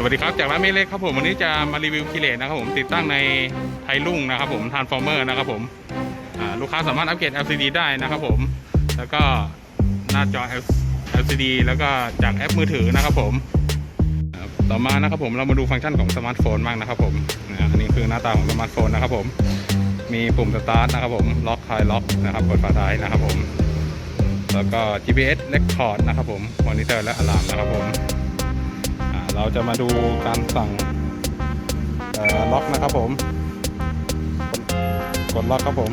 สวัสดีครับจากร้านเมเล็กครับผมวันนี้จะมารีวิวคิเลตนะครับผมติดตั้งในไทยรุ่งนะครับผมทานฟอร์เมอร์นะครับผมลูกค้าสามารถอัปเกรด LCD ได้นะครับผม แล้วก็หน้าจอ LCD แล้วก็จากแอปมือถือนะครับผมต่อมานะครับผมเรามาดูฟังก์ชันของสมาร์ทโฟนบ้างนะครับผมนะอันนี้คือหน้าตาของสมาร์ทโฟนนะครับผมมีปุ่มสตาร์ทนะครับผมล็อกคลายล็อกนะครับกดฝาท้ายนะครับผม แล้วก็ GPS Record นะครับผมมอนิเตอร์และอะลามนะครับผม เราจะมาดูการสั่งล็อกนะครับผม กดล็อกครับผม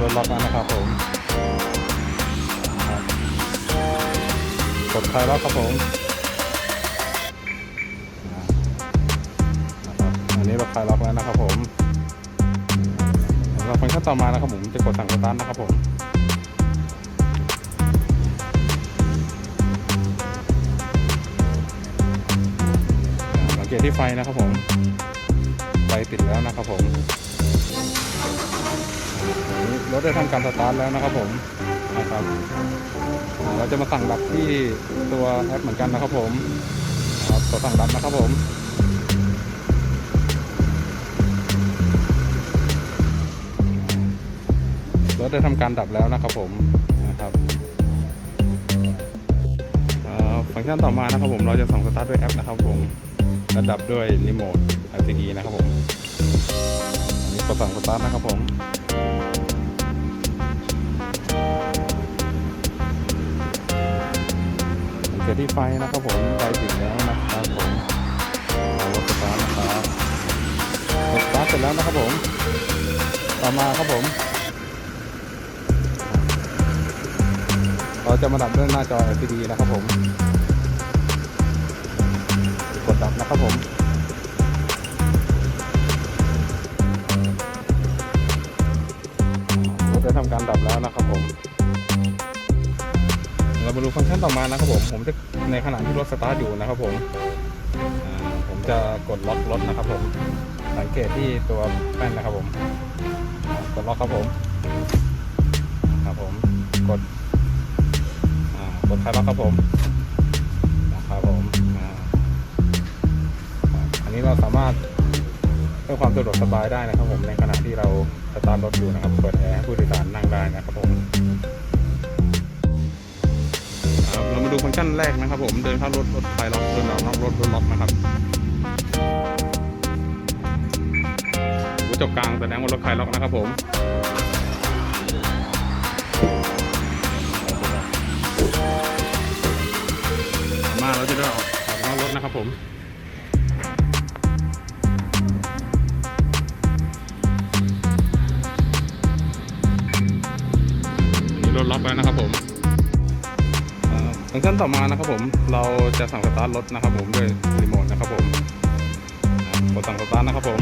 รถล็อกแล้วนะครับผม กดคลายล็อกครับผมอันนี้เราคลายล็อกแล้วนะครับผมเราฟังก์ชันต่อมานะครับผมจะกดสั่งสตาร์ทนะครับผม เกตที่ไฟนะครับผม ไฟติดแล้วนะครับผมรถได้ทำการสตาร์ทแล้วนะครับผมนะครับเราจะมาสั่งดับที่ตัวแอปเหมือนกันนะครับผมครับกดสั่งดับนะครับผมรถได้ทำการดับแล้วนะครับผมนะครับฟังก์ชันต่อมานะครับผมเราจะส่งสตาร์ทด้วยแอปนะครับผม ระดับด้วยรีโมท LCD นะครับผม อันนี้กดสั่งสตาร์ทนะครับผมเสังเกตที่ไฟนะครับผมไฟติดแล้วนะครับผมเอารถสตาร์ทนะครับรถสตาร์ทเสร็จแล้วนะครับผม ต่อมาครับผมเราจะมาดับด้วยหน้าจอ LCD นะครับผม ดนะครับผมเราจะทำการดับแล้วนะครับผม เรามาดูฟังก์ชันต่อมานะครับผม ผมจะในขณะที่รถสตาร์ทอยู่นะครับผมผมจะกดล็อกรถนะครับผม สังเกตที่ตัวแป้นนะครับผม กดล็อกครับผม ครับผม กดกดคลายล็อกครับผม นี้เราสามารถเพื่อความสะดวกสบายได้นะครับ ผมในขณะที่เราสตาร์ทรถอยู่นะครับเปิดแอร์ให้ผู้โดยสารนั่งได้นะครับผมครับเรามาดูฟังก์ชันแรกนะครับ ผมเดินเข้ารถรถคลายล็อกเดินออกนอกรถรถล็อกนะครับกระจกกลางแสดงว่ารถคลายล็อกนะครับผมมาเราจะได้ออกออกนอกรถนะครับผม นี่รถล็อกแล้วนะครับผมฟังก์ชันต่อมานะครับผมเราจะสั่งสตาร์ทรถนะครับผมด้วยรีโมทนะครับผมอ่ากดสั่งสตาร์ทนะครับผม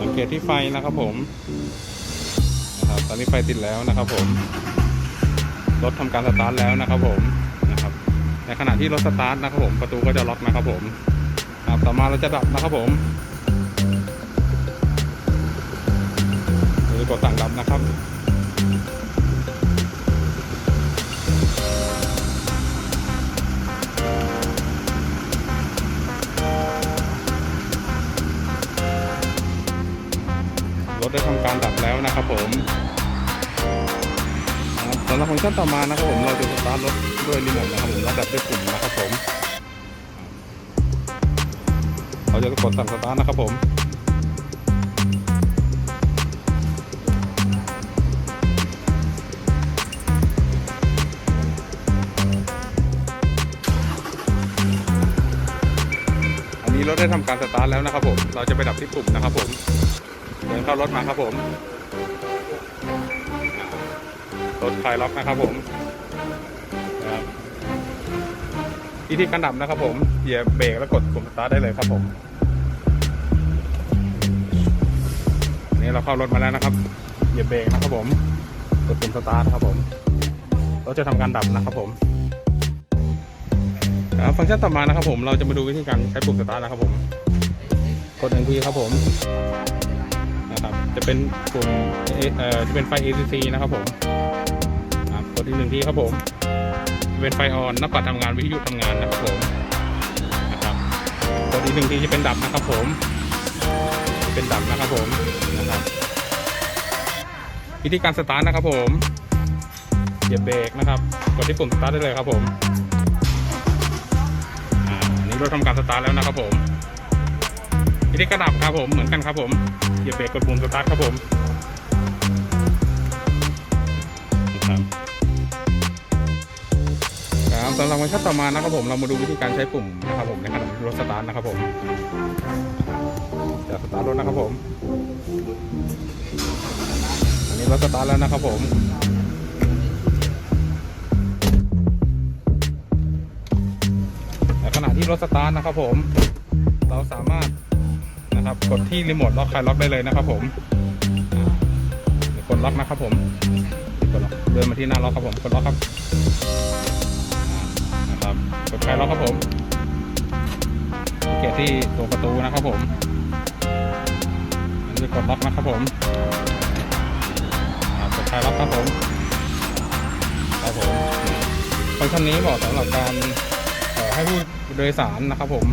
สังเกตที่ไฟนะครับผมนะครับตอนนี้ไฟติดแล้วนะครับผมรถทำการสตาร์ทแล้วนะครับผมนะครับในขณะที่รถสตาร์ทนะครับผมประตูก็จะล็อกนะครับผม ครับต่อมาเราจะดับนะครับผมเราจะกดสั่งดับนะครับรถได้ทำการดับแล้วนะครับผมสำหรับฟังก์ชันต่อมานะครับผมเราจะสตาร์ทรถด้วยรีโมทนะครับผมแล้วดับด้วยปุ่มนะครับผม เราจะกดสั่งสตาร์ทนะครับผมอันนี้รถได้ทำการสตาร์ทแล้วนะครับผม เราจะไปดับที่ปุ่มนะครับผม เดินเข้ารถมาครับผม รถคลายล็อกนะครับผม วิธีการดับนะครับผมเหยียบเบรกแล้วกดปุ่มสตาร์ทได้เลยครับผม นี่เราเข้ารถมาแล้วนะครับเหยียบเบรกนะครับผมกดปุ่มสตาร์ทครับผมเรถจะทำการดับนะครับผมฟังก์ชันต่อมานะครับผมเราจะมาดูวิธีการใช้ปุ่มสตาร์ทนะครับผมกดหนึ่งทีครับผมนะครับจะเป็นปุ่มเอ่อจะเป็นไฟ ACC นะครับผมกดอีกหนึ่งทีครับผม เป็นไฟออนนับปัดทำงานวิทยุทำงานนะครับผมนะครับกดอีกหนึ่งทีจะเป็นดับนะครับผมจะเป็นดับนะครับผมนะครับวิธีการสตาร์ทนะครับผมเหยียบเบรกนะครับ กดที่ปุ่มสตาร์ทได้เลยครับผมอ่าอันนี้รถทำการสตาร์ทแล้วนะครับผมวิธีการดับครับผมเหมือนกันครับผมเหยียบเบรกกดปุ่มสตาร์ทครับผมครับครับำหรับวันชัต่อมานะครับผมเรามาดูวิธีการใช้ปุ่มนะครับผมในการรถสตาร์ทนะครับผมจะสตาร์ทรถนะครับผม อันนี้รถสตาร์ทแล้วนะครับผมขณะที่รถสตาร์ทนะครับผม เราสามารถนะครับกดที่รีโมทล็อกคลายล็อกได้เลยนะครับผมกดล็อกนะครับผมกดล็อกเดินมาที่หน้าล็อกครับผมกดล็อกครับ ครับกดคลายล็อกครับผมเกียร์ที่ตัวประตูนะครับผมอันนี้กดล็อกนะครับผมกดคลายล็อกครับผมครับผมฟังก์ชันนี้เหมาะสำหรับการให้ผู้โดยสารนะครับผม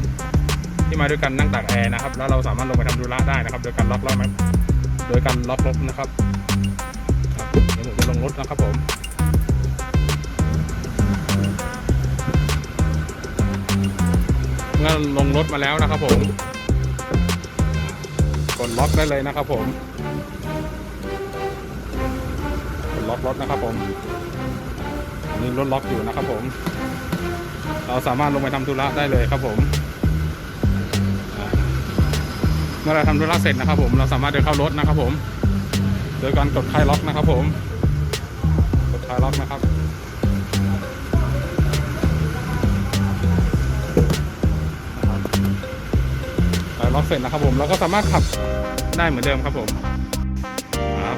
ที่มาด้วยกันนั่งตากแอร์นะครับ แล้วเราสามารถลงไปทำธุระได้นะครับ โดยการล็อกล้อแม็กโดยการล็อกรถนะครับครับเดี๋ยวผมจะลงรถนะครับผม เมื่อลงรถมาแล้วนะครับผมกดล็อกได้เลยนะครับผมล็อกรถนะครับผมอันนี้รถล็อกอยู่นะครับผม เราสามารถลงไปทำธุระได้เลยครับผม เมื่อเราทำธุระเสร็จนะครับ ผมเราสามารถเดินเข้ารถนะครับผม โดยการกดคลายล็อกนะครับผม กดคลายล็อกนะครับ ล็อกเสร็จนะครับผมเราก็สามารถขับได้เหมือนเดิมครับผม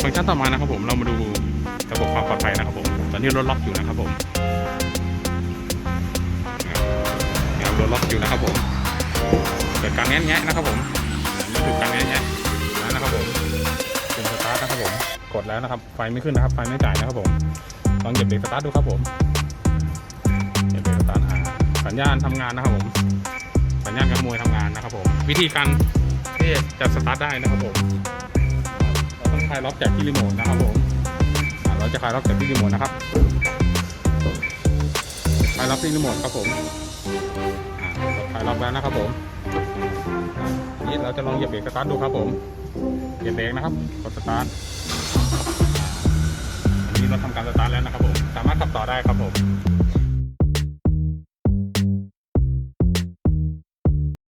ฟังก์ชันต่อมานะครับผมเรามาดูระบบความปลอดภัยนะครับผมตอนนี้รถล็อกอยู่นะครับผมรถล็อกอยู่นะครับผมเกิดการแง้แงะนะครับผมอ่านี่คือการแง้แงะแล้วนะครับผมปุ่มสตาร์ทนะครับผมกดแล้วนะครับ ไฟไม่ขึ้นนะครับไฟไม่จ่ายนะครับผมลองเหยียบเบรกสตาร์ทดูครับผมเหยียบเบรกสตาร์ทอ่าสัญญาณทำงานนะครับผม สัญญาณการขโมยทำงานนะครับผม วิธีการที่จะสตาร์ทได้นะครับผมเราต้องคลายล็อกจากที่รีโมทนะครับผมเราจะคลายล็อกจากที่รีโมทนะครับคลายล็อกที่รีโมทครับผมอ่าเราคลายล็อกแล้วนะครับผมนี้เราจะลองเหยียบเบรกสตาร์ทดูครับผมเหยียบเบรกนะครับกดสตาร์ทนนี้เราทำการสตาร์ทแล้วนะครับผมสามารถขับต่อได้ครับผม